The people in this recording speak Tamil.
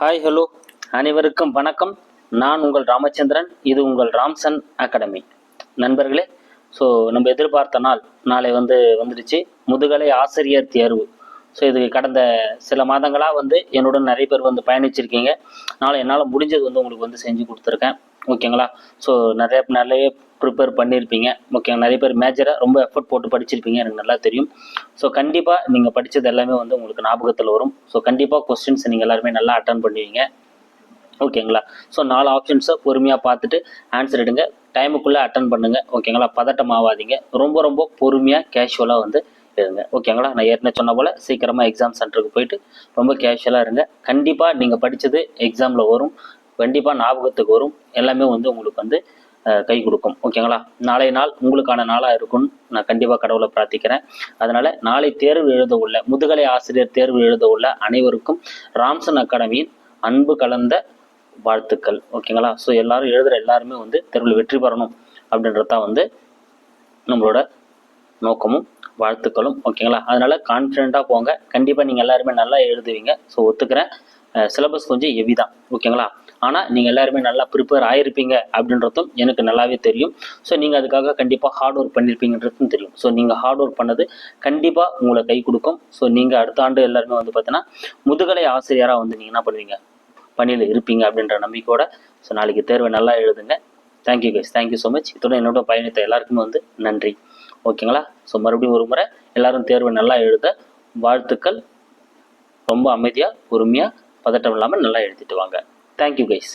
ஹாய் ஹலோ அனைவருக்கும் வணக்கம். நான் உங்கள் ராமச்சந்திரன். இது உங்கள் ராம்சன் அகாடமி. நண்பர்களே ஸோ நம்ம எதிர்பார்த்த நாள் நாளை வந்து வந்துடுச்சு. முதுகலை ஆசிரியர் தேர்வு. ஸோ இது கடந்த சில மாதங்களாக வந்து என்னுடன் நிறைய பேர் வந்து பயணிச்சிருக்கீங்க. நாளை என்னால் முடிஞ்சது வந்து உங்களுக்கு வந்து செஞ்சு கொடுத்துருக்கேன். ஓகேங்களா? ஸோ நிறைய நிறைய ப்ரிப்பேர் பண்ணியிருப்பீங்க ஓகே நிறைய பேர் மேஜராக ரொம்ப எஃபர்ட் போட்டு படிச்சிருப்பீங்க எனக்கு நல்லா தெரியும். ஸோ கண்டிப்பாக நீங்கள் படித்தது எல்லாமே வந்து உங்களுக்கு ஞாபகத்தில் வரும். ஸோ கண்டிப்பாக கொஸ்டின்ஸ் நீங்கள் எல்லாருமே நல்லா அட்டன் பண்ணுவீங்க. ஓகேங்களா? ஸோ நாலு ஆப்ஷன்ஸை பொறுமையாக பார்த்துட்டு ஆன்சர் எடுங்க. டைமுக்குள்ளே அட்டன் பண்ணுங்கள் ஓகேங்களா? பதட்டம் ஆகாதீங்க. ரொம்ப ரொம்ப பொறுமையாக கேஷுவலாக வந்து இருங்க. ஓகேங்களா? நான் ஏற்கனவே சொன்ன போல் சீக்கிரமாக எக்ஸாம் சென்டருக்கு போயிட்டு ரொம்ப கேஷுவலாக இருங்க. கண்டிப்பாக நீங்கள் படித்தது எக்ஸாமில் வரும். கண்டிப்பாக ஞாபகத்துக்கு வரும். எல்லாமே வந்து உங்களுக்கு வந்து கை கொடுக்கும். ஓகேங்களா நாளைய நாள் உங்களுக்கான நாளாக இருக்கும்னு நான் கண்டிப்பாக கடவுளை பிரார்த்திக்கிறேன். அதனால் நாளை தேர்வு எழுத உள்ள முதுகலை ஆசிரியர் தேர்வு எழுத உள்ள அனைவருக்கும் ராம்சன் அகாடமியின் அன்பு கலந்த வாழ்த்துக்கள். ஓகேங்களா ஸோ எல்லாரும் எழுதுகிற எல்லாருமே வந்து தேர்வில் வெற்றி பெறணும் அப்படின்றது தான் வந்து நம்மளோட நோக்கமும் வாழ்த்துக்களும். ஓகேங்களா அதனால் கான்ஃபிடென்ட்டாக போங்க. கண்டிப்பாக நீங்கள் எல்லாருமே நல்லா எழுதுவீங்க. ஸோ ஒத்துக்கிறேன். சிலபஸ் கொஞ்சம் ஹெவி தான். ஓகேங்களா ஆனால் நீங்கள் எல்லாருமே நல்லா ப்ரிப்பேர் ஆகிருப்பீங்க அப்படின்றதும் எனக்கு நல்லாவே தெரியும். ஸோ நீங்கள் அதுக்காக கண்டிப்பாக ஹார்ட் ஒர்க் பண்ணியிருப்பீங்கன்றதும் தெரியும். ஸோ நீங்கள் ஹார்ட் ஒர்க் பண்ணது கண்டிப்பாக உங்களை கை கொடுக்கும். ஸோ நீங்கள் அடுத்த ஆண்டு எல்லாருமே வந்து பார்த்தீங்கன்னா முதுகலை ஆசிரியராக வந்து நீங்கள் என்ன பண்ணுவீங்க? பணியில் இருப்பீங்க அப்படின்ற நம்பிக்கையோட ஸோ நாளைக்கு தேர்வை நல்லா எழுதுங்க. Thank you guys thank you so much இதோட என்னோட பயணித்த எல்லாருக்குமே வந்து நன்றி. ஓகேங்களா ஸோ மறுபடியும் ஒரு முறை எல்லாரும் தேர்வை நல்லா எழுத வாழ்த்துக்கள். ரொம்ப அமைதியாக பொறுமையாக பதட்டம் இல்லாமல் நல்லா எழுதிட்டு வாங்க. Thank you guys